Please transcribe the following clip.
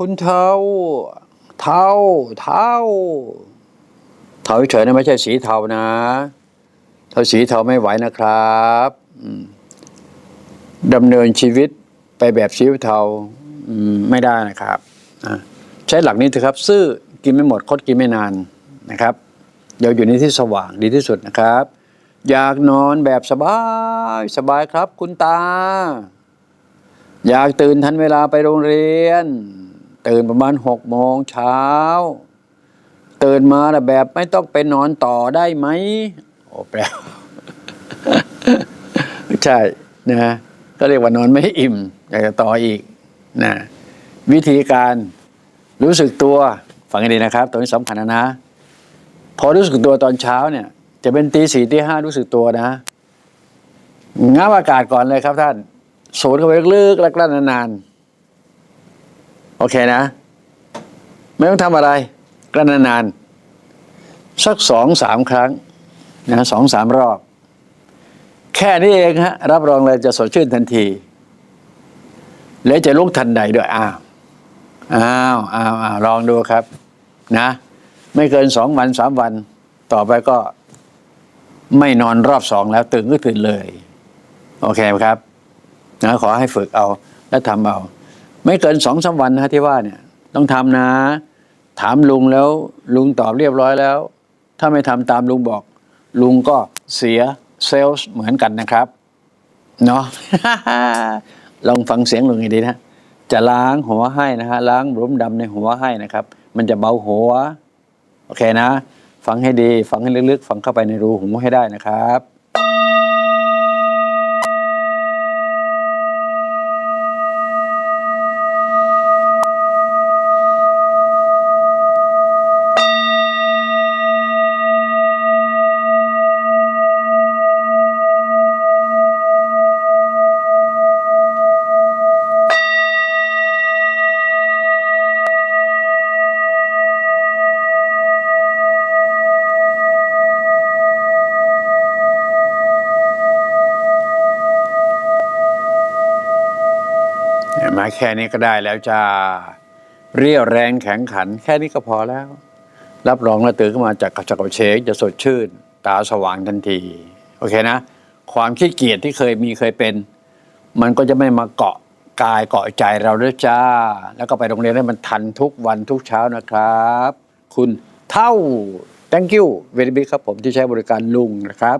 คุณเทาเทาเทาเทาเฉยนะไม่ใช่สีเทานะถ้าสีเทาไม่ไหวนะครับดำเนินชีวิตไปแบบสีเทาไม่ได้นะครับใช้หลักนี้เถอะครับ ซื่อกินไม่หมดคดกินไม่นานนะครับเดี๋ยวอยู่ในที่สว่างดีที่สุดนะครับ อยากนอนแบบสบายสบายครับ คุณตา อยากตื่นทันเวลาไปโรงเรียน ตื่นประมาณหกโมงเช้า ตื่นมาแล้วแบบไม่ต้องไปนอนต่อได้ไหมโอ้แปลใช่นะก็เรียกว่านอนไม่อิ่ม อยากจะต่ออีกนะวิธีการรู้สึกตัวฟังให้ดีนะครับ ตัวนี้สำคัญนะนะ พอรู้สึกตัวตอนเช้าเนี่ย จะเป็นตีสี่ตีห้ารู้สึกตัวนะงับอากาศก่อนเลยครับท่านสูดเข้าไปลึกๆแล้วกลั้นนานๆ โอเคนะ ไม่ต้องทำอะไรกลั้นนานๆสักสองสามครั้งนะสองสามรอบ แค่นี้เองฮะ รับรองเลยจะสดชื่นทันที และจะลุกทันใดด้วยอ้าวอ้าวอ้าวอ้าวลองดูครับ นะ ไม่เกินสองวันสามวัน ต่อไปก็ไม่นอนรอบสองแล้วตื่นก็ตื่นเลย โอเคไหมครับนะขอให้ฝึกเอาและทำเอา ไม่เกินสองสามวันนะที่ว่าเนี่ยต้องทำนะ ถามลุงแล้วลุงตอบเรียบร้อยแล้ว ถ้าไม่ทำตามลุงบอก ลุงก็เสียเซลล์เหมือนกันนะครับเนาะลองฟังเสียงลุงให้ดีนะ จะล้างหัวให้นะฮะล้างหลุมดำในหัวให้นะครับ มันจะเบาหัว โอเคนะ ฟังให้ดี ฟังให้ลึกๆ ฟังเข้าไปในรูหูให้ได้นะครับ ไหมาแค่นี้ก็ได้แล้วจ้าเรียวแรงแข็งขัน แค่นี้ก็พอแล้ว รับรองแล้วตื่นขึ้นมาจากกระจักรเฉงจะสดชื่น ตาสว่างทันที โอเคนะ ความขี้เกียจที่เคยมีเคยเป็น มันก็จะไม่มาเกาะกายเกาะใจเราด้วยจ้า แล้วก็ไปโรงเรียนให้มันทันทุกวันทุกเช้านะครับ คุณเท่า thank you very big ครับผมที่ใช้บริการลุงนะครับ